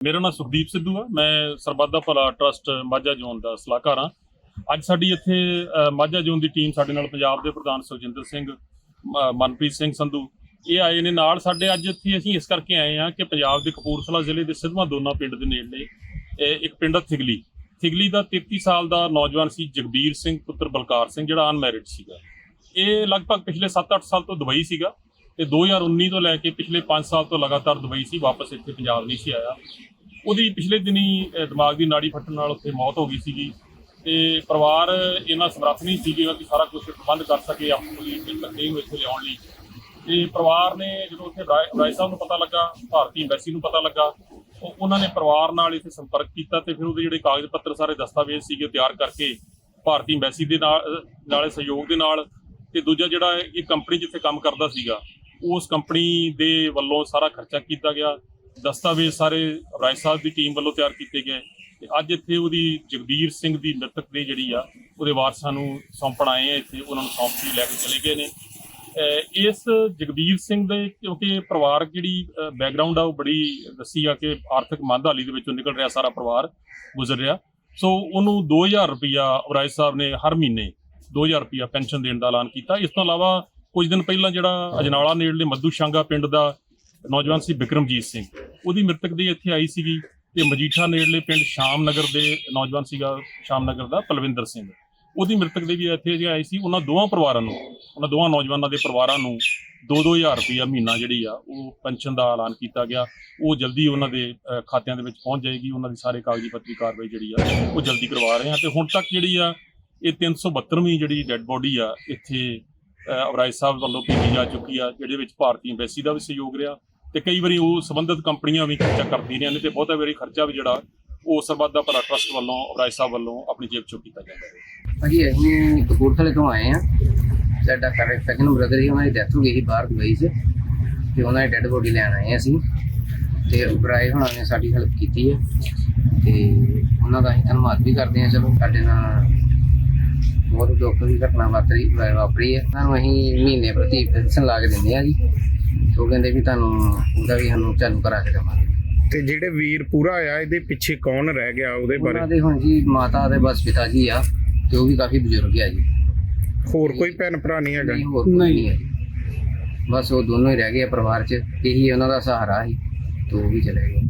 ਮੇਰਾ ਨਾਮ ਸੁਖਦੀਪ ਸਿੱਧੂ ਆ। ਮੈਂ ਸਰਬੱਤ ਦਾ ਭਲਾ ਟਰਸਟ ਮਾਝਾ ਜ਼ੋਨ ਦਾ ਸਲਾਹਕਾਰ ਹਾਂ ਅੱਜ ਸਾਡੀ ਇੱਥੇ ਮਾਝਾ ਜ਼ੋਨ ਦੀ ਟੀਮ ਸਾਡੇ ਨਾਲ ਪੰਜਾਬ ਦੇ ਪ੍ਰਧਾਨ ਸੁਖਜਿੰਦਰ ਸਿੰਘ ਮ- ਮਨਪ੍ਰੀਤ ਸਿੰਘ ਸੰਧੂ, ਇਹ ਆਏ ਨੇ ਨਾਲ ਸਾਡੇ ਅੱਜ ਇੱਥੇ ਅਸੀਂ ਇਸ ਕਰਕੇ ਆਏ ਹਾਂ ਕਿ ਪੰਜਾਬ ਦੇ ਕਪੂਰਥਲਾ ਜ਼ਿਲ੍ਹੇ ਦੇ ਸਿਧਵਾਂ ਦੋਨਾ ਪਿੰਡ ਦੇ ਨੇੜੇ ਇਹ ਇੱਕ ਪਿੰਡ ਆ ਥਿਗਲੀ। ਥਿਗਲੀ ਦਾ 33 ਸਾਲ ਦਾ ਨੌਜਵਾਨ ਸੀ ਜਗਬੀਰ ਸਿੰਘ, ਪੁੱਤਰ ਬਲਕਾਰ ਸਿੰਘ, ਜਿਹੜਾ ਅਨਮੈਰਿਡ ਸੀਗਾ। ਇਹ ਲਗਭਗ ਪਿਛਲੇ 7-8 ਸਾਲ ਤੋਂ ਦੁਬਈ ਸੀਗਾ ਤੇ 2019 ਤੋਂ ਲੈ ਕੇ ਪਿਛਲੇ 5 ਸਾਲ ਤੋਂ ਲਗਾਤਾਰ ਦੁਬਈ ਸੀ, ਵਾਪਸ ਇੱਥੇ ਪੰਜਾਬ ਨਹੀਂ ਸੀ ਆਇਆ। ਉਹਦੀ ਪਿਛਲੇ ਦਿਨੀ ਦਿਮਾਗ ਦੀ ਨਾੜੀ ਫਟਣ ਨਾਲ ਉੱਥੇ ਮੌਤ ਹੋ ਗਈ ਸੀਗੀ। ਤੇ ਪਰਿਵਾਰ ਇਹਨਾਂ ਸਮਰੱਥ ਨਹੀਂ ਸੀਗਾ ਕਿ ਸਾਰਾ ਕੁਝ ਪ੍ਰਬੰਧ ਕਰ ਸਕੇ, ਆਪਣੀ ਇਕੱਠੇ ਨੂੰ ਇੱਥੇ ਲਿਆਉਣ ਲਈ। ਤੇ ਪਰਿਵਾਰ ਨੇ ਜਦੋਂ ਉੱਥੇ ਰਾਏ ਰਾਏ ਸਾਹਿਬ ਨੂੰ ਪਤਾ ਲੱਗਾ, ਭਾਰਤੀ ਐਮਬੈਸੀ ਨੂੰ ਪਤਾ ਲੱਗਾ ਉਹਨਾਂ ਨੇ ਪਰਿਵਾਰ ਨਾਲ ਇੱਥੇ ਸੰਪਰਕ ਕੀਤਾ ਤੇ ਫਿਰ ਉਹਦੇ ਜਿਹੜੇ ਕਾਗਜ਼ ਪੱਤਰ ਸਾਰੇ ਦਸਤਾਵੇਜ਼ ਸੀਗੇ ਉਹ ਤਿਆਰ ਕਰਕੇ ਭਾਰਤੀ ਐਮਬੈਸੀ ਦੇ ਨਾਲ, ਨਾਲੇ ਸਹਿਯੋਗ ਦੇ ਨਾਲ ਤੇ ਦੂਜਾ ਜਿਹੜਾ ਇਹ ਕੰਪਨੀ ਜਿੱਥੇ ਕੰਮ ਕਰਦਾ ਸੀਗਾ, ਉਸ ਕੰਪਨੀ ਦੇ ਵੱਲੋਂ ਸਾਰਾ ਖਰਚਾ ਕੀਤਾ ਗਿਆ। ਦਸਤਾਵੇਜ਼ ਸਾਰੇ ਰਾਏ ਸਾਹਿਬ ਦੀ ਟੀਮ ਵੱਲੋਂ ਤਿਆਰ ਕੀਤੇ ਗਏ ਤੇ ਅੱਜ ਇੱਥੇ ਉਹਦੀ ਜਗਬੀਰ ਸਿੰਘ ਦੀ ਮ੍ਰਿਤਕ ਦੇ ਜਿਹੜੀ ਆ, ਉਹਦੇ ਵਾਰਸਾਂ ਨੂੰ ਸੌਂਪਣ ਆਏ ਆ ਇੱਥੇ ਉਹਨਾਂ ਨੂੰ ਸੌਂਪ ਕੇ ਲੈ ਕੇ ਚਲੇ ਗਏ ਨੇ। ਇਸ ਜਗਬੀਰ ਸਿੰਘ ਦੇ ਕਿਉਂਕਿ ਪਰਿਵਾਰਕ ਜਿਹੜੀ ਬੈਕਗ੍ਰਾਉਂਡ ਆ, ਉਹ ਬੜੀ ਦੱਸੀ ਆ ਕਿ ਆਰਥਿਕ ਮੰਦਹਾਲੀ ਦੇ ਵਿੱਚੋਂ ਨਿਕਲ ਰਿਹਾ ਸਾਰਾ ਪਰਿਵਾਰ ਗੁਜ਼ਰ ਰਿਹਾ। ਸੋ ਉਹਨੂੰ 2000 ਰੁਪਇਆ ਉਰਾਏ ਸਾਹਿਬ ਨੇ ਹਰ ਮਹੀਨੇ 2000 ਰੁਪਇਆ ਪੈਨਸ਼ਨ ਦੇਣ ਦਾ ਐਲਾਨ ਕੀਤਾ। ਇਸ ਤੋਂ ਇਲਾਵਾ ਕੁਝ ਦਿਨ ਪਹਿਲਾਂ ਜਿਹੜਾ ਅਜਨਾਲਾ ਨੇੜਲੇ ਮੱਧੂ ਸ਼ਾਂਗਾ ਪਿੰਡ ਦਾ ਨੌਜਵਾਨ ਸੀ ਬਿਕਰਮਜੀਤ ਸਿੰਘ। ਉਹਦੀ ਮ੍ਰਿਤਕ ਦੇ ਇੱਥੇ ਆਈ ਸੀਗੀ ਤੇ ਮਜੀਠਾ ਨੇੜਲੇ ਪਿੰਡ ਸ਼ਾਮ ਨਗਰ ਦੇ ਨੌਜਵਾਨ ਸੀਗਾ ਸ਼ਾਮ ਨਗਰ ਦਾ ਪਲਵਿੰਦਰ ਸਿੰਘ। ਉਹਦੀ ਮ੍ਰਿਤਕ ਦੇ ਵੀ ਇੱਥੇ ਜੇ ਆਈ ਸੀ ਉਹਨਾਂ ਦੋਵਾਂ ਪਰਿਵਾਰਾਂ ਨੂੰ ਉਹਨਾਂ ਦੋਵਾਂ ਨੌਜਵਾਨਾਂ ਦੇ ਪਰਿਵਾਰਾਂ ਨੂੰ 2-2000 ਰੁਪਇਆ ਮਹੀਨਾ ਜਿਹੜੀ ਆ ਉਹ ਪੈਨਸ਼ਨ ਦਾ ਐਲਾਨ ਕੀਤਾ ਗਿਆ। ਉਹ ਜਲਦੀ ਉਹਨਾਂ ਦੇ ਖਾਤਿਆਂ ਦੇ ਵਿੱਚ ਪਹੁੰਚ ਜਾਏਗੀ ਉਹਨਾਂ ਦੀ ਸਾਰੇ ਕਾਗਜ਼ੀ ਪੱਤਰੀ ਕਾਰਵਾਈ ਜਿਹੜੀ ਆ ਉਹ ਜਲਦੀ ਕਰਵਾ ਰਹੇ ਹਾਂ ਤੇ ਹੁਣ ਤੱਕ ਜਿਹੜੀ ਆ ਇਹ 372ਵੀਂ ਜਿਹੜੀ ਡੈੱਡ ਬੋਡੀ ਆ ਇੱਥੇ ਅਹ, ਸਾਹਿਬ ਵੱਲੋਂ ਭੇਜੀ ਜਾ ਚੁੱਕੀ ਆ ਜਿਹਦੇ ਵਿੱਚ ਭਾਰਤੀ ਐਮਬੈਸੀ ਦਾ ਵੀ ਸਹਿਯੋਗ ਰਿਹਾ। ਤੇ ਕਈ ਵਾਰੀ ਉਹ ਸੰਬੰਧਿਤ ਕੰਪਨੀਆਂ ਵੀ ਖਰਚਾ ਕਰਦੀਆਂ ਨੇ, ਤੇ ਬਹੁਤਾ ਵਾਰੀ ਖਰਚਾ ਵੀ ਜਿਹੜਾ ਉਹ ਸਰਬੱਤ ਦਾ ਭਲਾ ਟਰਸਟ ਵੱਲੋਂ ਅਬਰਾਜ ਸਾਹਿਬ ਵੱਲੋਂ ਆਪਣੀ ਜੇਬ ਚੋਂ ਕੀਤਾ ਜਾਂਦਾ ਹੈ। ਭਾਜੀ ਅਸੀਂ ਕਪੂਰਥਲੇ ਤੋਂ ਆਏ ਆ ਸਾਡਾ ਕਰ ਸੈਕੰਡ ਬ੍ਰਦਰ ਹੀ ਉਹਨਾਂ ਦੀ ਡੈਥ ਹੋ ਗਈ ਸੀ, ਬਾਹਰ ਦੁਬਈ 'ਚ। ਤੇ ਉਹਨਾਂ ਦੀ ਡੈੱਡ ਬੋਡੀ ਲੈਣ ਆਏ ਅਸੀਂ। ਤੇ ਉਪਰਾਏ ਹੁਣਾਂ ਨੇ ਸਾਡੀ ਹੈਲਪ ਕੀਤੀ ਹੈ। ਤੇ ਉਹਨਾਂ ਦਾ ਅਸੀਂ ਧੰਨਵਾਦ ਵੀ ਕਰਦੇ ਹਾਂ, ਚਲੋ, ਸਾਡੇ ਨਾਲ ਦੁੱਖ ਦੀ ਘਟਨਾ ਵਾਪਰੀ ਵਾਪਰੀ ਹੈ। ਤੁਹਾਨੂੰ ਅਸੀਂ ਮਹੀਨੇ ਪ੍ਰਤੀ ਪੈਨਸ਼ਨ ਲਾ ਕੇ ਦਿੰਦੇ ਆ ਜੀ। ਉਹ ਕਹਿੰਦੇ ਵੀ ਤੁਹਾਨੂੰ ਉਹਦਾ ਵੀ ਸਾਨੂੰ ਚਾਲੂ ਕਰਾ ਕੇ ਦੇਵਾਂਗੇ। ਤੇ ਜਿਹੜੇ ਵੀਰ ਪੂਰਾ ਆਇਆ ਇਹਦੇ ਪਿੱਛੇ ਕੌਣ ਰਹਿ ਗਿਆ ਉਹਦੇ ਬਾਰੇ? ਉਹਨਾਂ ਦੇ ਹੁਣ ਜੀ ਮਾਤਾ ਦੇ ਬਸ ਪਿਤਾ ਜੀ ਆ ਤੇ ਉਹ ਵੀ ਕਾਫੀ ਬਜ਼ੁਰਗ ਆ ਜੀ। ਹੋਰ ਕੋਈ ਭੈਣ ਭਰਾ ਨਹੀਂ ਹੈਗਾ? ਨਹੀਂ ਹੋਰ ਕੋਈ ਨਹੀਂ ਹੈ ਜੀ। ਬਸ ਉਹ ਦੋਨੋਂ ਹੀ ਰਹਿ ਗਏ ਆ ਪਰਿਵਾਰ 'ਚ ਇਹੀ ਉਹਨਾਂ ਦਾ ਸਹਾਰਾ ਸੀ ਤੇ ਉਹ ਵੀ ਚਲੇ ਗਏ।